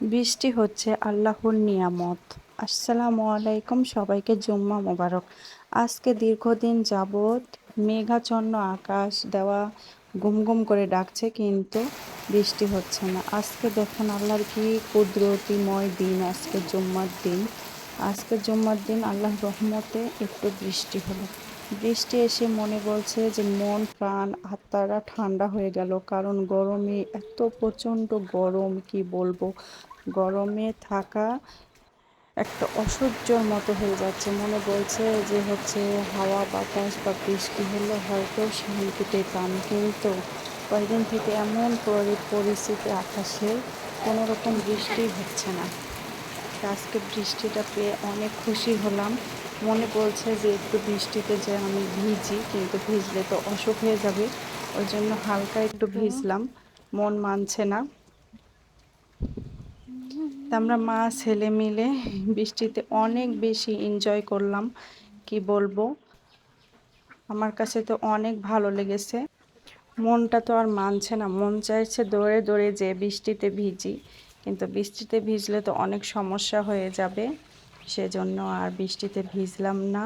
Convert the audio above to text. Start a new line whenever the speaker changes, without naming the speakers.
বৃষ্টি হচ্ছে আল্লাহর নিয়ামত। আসসালামু আলাইকুম, সবাইকে জুম্মা মোবারক। আজকে দীর্ঘদিন যাবৎ মেঘাচ্ছন্ন আকাশ দেওয়া গুম গুম করে ডাকছে, কিন্তু বৃষ্টি হচ্ছে না। আজকে দেখুন আল্লাহর কি কুদরতিময় দিন আজকে জুম্মার দিন। আজকে জুম্মার দিন আল্লাহর রহমতে একটু বৃষ্টি হলো। বৃষ্টি এসে মনে বলছে যে মন, প্রাণ, আত্মারা ঠান্ডা হয়ে গেল, কারণ গরমে এত প্রচণ্ড গরম, কি বলব? গরমে থাকা একটা অসহ্যর মতো হয়ে যাচ্ছে। মনে বলছে যে হচ্ছে হাওয়া, বাতাস বা বৃষ্টি হলে হয়তো শান্তি পেতাম কিন্তু কয়েকদিন থেকে এমন পরি- পরিস্থিতি আকাশে কোনো রকম বৃষ্টি হচ্ছে না। আজকে বৃষ্টিটা পেয়ে অনেক খুশি হলাম। মনে বলছে যে একটু বৃষ্টিতে যে আমি ভিজি, কিন্তু ভিজলে তো অসুখ হয়ে যাবে। ওই জন্য হালকা একটু ভিজলাম। মন মানছে না। আমরা মা, ছেলে মিলে বৃষ্টিতে অনেক বেশি এনজয় করলাম। কি বলব? আমার কাছে তো অনেক ভালো লেগেছে। মনটা তো আর মানছে না। মন চাইছে দৌড়ে দৌড়ে যে বৃষ্টিতে ভিজি। কিন্তু বৃষ্টিতে ভিজলে তো অনেক সমস্যা হয়ে যাবে। সেজন্য আর বৃষ্টিতে ভিজলাম না।